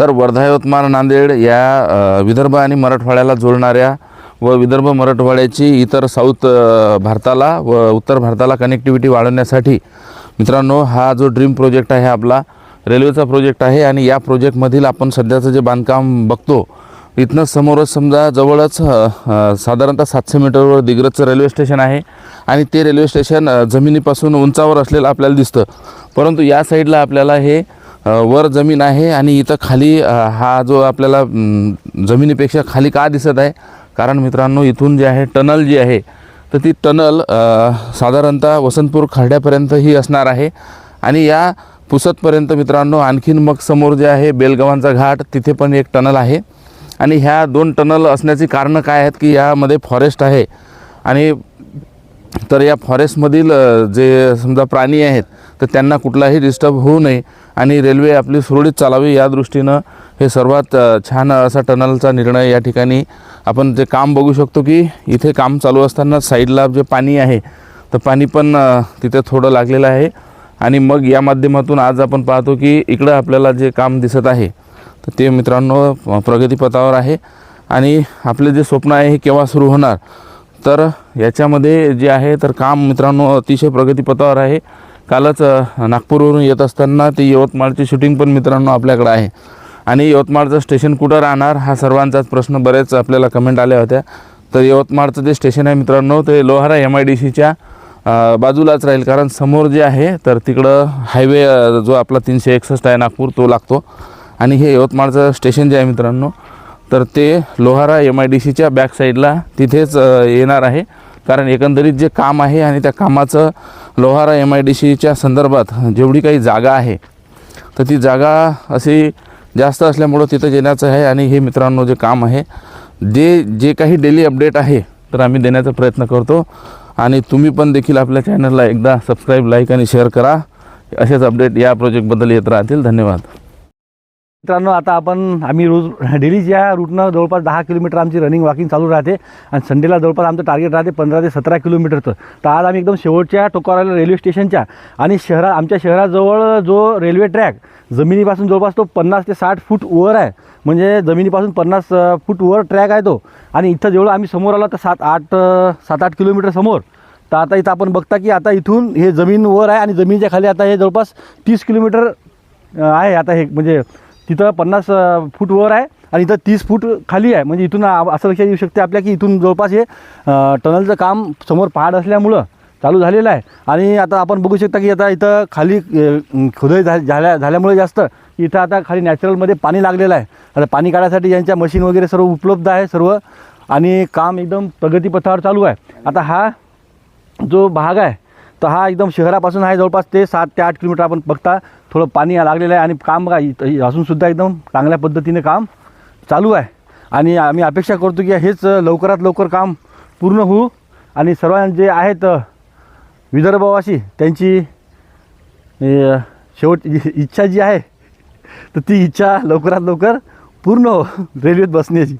तर वर्धा यवतमाळ नांदेड या विदर्भ आणि मराठवाड्याला जोडणाऱ्या व विदर्भ मराठवाड्याची इतर साऊथ भारताला व उत्तर भारताला कनेक्टिव्हिटी वाढवण्यासाठी मित्रांनो हा जो ड्रीम प्रोजेक्ट आहे आपला रेल्वेचा प्रोजेक्ट आहे आणि या प्रोजेक्टमधील आपण सध्याचं जे बांधकाम बघतो इथनं समोरच समजा जवळच साधारणतः सातशे मीटरवर दिग्रजचं रेल्वे स्टेशन आहे आणि ते रेल्वे स्टेशन जमिनीपासून उंचावर असलेलं आपल्याला दिसतं. परंतु या साईडला आपल्याला हे वर जमीन आहे आणि इथं खाली हा जो आपल्याला जमिनीपेक्षा खाली का दिसत आहे? कारण मित्रांनो इथून जे आहे टनल जी आहे तर ती टनल साधारणतः वसंतपूर खाड्यापर्यंत ही असणार आहे. आणि या पुसतपर्यंत मित्रांनो आणखीन मग समोर जे आहे बेलगावांचा घाट तिथे पण एक टनल आहे. आणि ह्या दोन टनल असण्याची कारणं काय आहेत की यामध्ये फॉरेस्ट आहे. आणि तर या फॉरेस्टमधील जे समजा प्राणी आहेत तर त्यांना कुठलाही डिस्टर्ब होऊ नये. आणि रेल्वे आपली सुरळीत चालावी या दृष्टीनं हे सर्वात छान असा टनलचा निर्णय या ठिकाणी आपण जे काम बघू शकतो की इथे काम चालू असताना साईडला जे पाणी आहे तर पाणी पण तिथे थोडं लागलेलं आहे. आणि मग या माध्यमातून आज आपण पाहतो की इकडं आपल्याला जे काम दिसत आहे तर ते मित्रांनो प्रगतीपथावर आहे. आणि आपले जे स्वप्न आहे हे केव्हा सुरू होणार? तर याच्यामध्ये जे आहे तर काम मित्रांनो अतिशय प्रगतीपथावर आहे. कालच नागपूरवरून येत असताना ती यवतमाळची शूटिंग पण मित्रांनो आपल्याकडं आहे. आणि यवतमाळचं स्टेशन कुठं राहणार हा सर्वांचाच प्रश्न बरेच आपल्याला कमेंट आल्या होत्या. तर यवतमाळचं जे स्टेशन आहे मित्रांनो ते लोहारा एम आय डी सीच्या बाजूलाच राहील. कारण समोर जे आहे तर तिकडं हायवे जो आपला तीनशे एकसष्ट आहे नागपूर तो लागतो. आणि हे यवतमाळचं स्टेशन जे आहे मित्रांनो तर ते लोहारा एम आय डी सीच्या बॅक साईडला तिथेच येणार आहे. कारण एकंदरीत जे काम आहे आणि त्या कामाचं लोहारा एम आय डी सीच्या संदर्भात जेवढी काही जागा आहे तर ती जागा अशी जास्त असल्यामुळं तिथं येण्याचं आहे आणि हे मित्रांनो जे काम आहे जे जे काही डेली अपडेट आहे तर आम्ही देण्याचा प्रयत्न करतो. आणि तुम्ही पण देखील आपल्या चॅनलला एकदा सबस्क्राईब लाईक आणि शेअर करा. असेच अपडेट या प्रोजेक्टबद्दल येत राहतील. धन्यवाद. मित्रांनो आता आपण आम्ही रोज डेली ज्या रूटनं जवळपास दहा किलोमीटर आमची रनिंग वॉकिंग चालू राहते. आणि संडेला जवळपास आमचं टार्गेट राहते पंधरा ते सतरा किलोमीटरचं. तर आज आम्ही एकदम शेवटच्या टोकावर रेल्वे स्टेशनच्या आणि शहरा आमच्या शहराजवळ जो रेल्वे ट्रॅक जमिनीपासून जवळपास तो पन्नास ते साठ फूट वर आहे. म्हणजे जमिनीपासून पन्नास फूट वर ट्रॅक आहे तो. आणि इथं जेवढं आम्ही समोर आलो तर सात आठ सात आठ किलोमीटर समोर. तर आता इथं आपण बघता की आता इथून हे जमीन वर आहे आणि जमिनीच्या खाली आता हे जवळपास तीस किलोमीटर आहे. आता हे म्हणजे तिथं पन्नास फूट वर आहे आणि इथं तीस फूट खाली आहे. म्हणजे इथून असं लक्षात येऊ शकते आपल्या की इथून जवळपास हे टनलचं काम समोर पहाड असल्यामुळं चालू झालेलं आहे. आणि आता आपण बघू शकता की आता इथं खाली अ, झा झाल्या झाल्यामुळे जास्त इथं आता खाली नॅचरलमध्ये पाणी लागलेलं आहे. आता पाणी काढायसाठी यांच्या मशीन वगैरे सर्व उपलब्ध आहे सर्व आणि काम एकदम प्रगतीपथावर चालू आहे. आता हा जो भाग आहे तर हा एकदम शहरापासून आहे जवळपास ते सात ते आठ किलोमीटर आपण बघता. थोडं पाणी लागलेलं आहे आणि काम बघा असूनसुद्धा एकदम चांगल्या पद्धतीने काम चालू आहे. आणि आम्ही अपेक्षा करतो की हेच लवकरात लवकर काम पूर्ण होऊ. आणि सर्व जे आहेत विदर्भवासी त्यांची शेवट इ- इच्छा जी आहे तर ती इच्छा लवकरात लवकर पूर्ण हो रेल्वेत बसण्याची.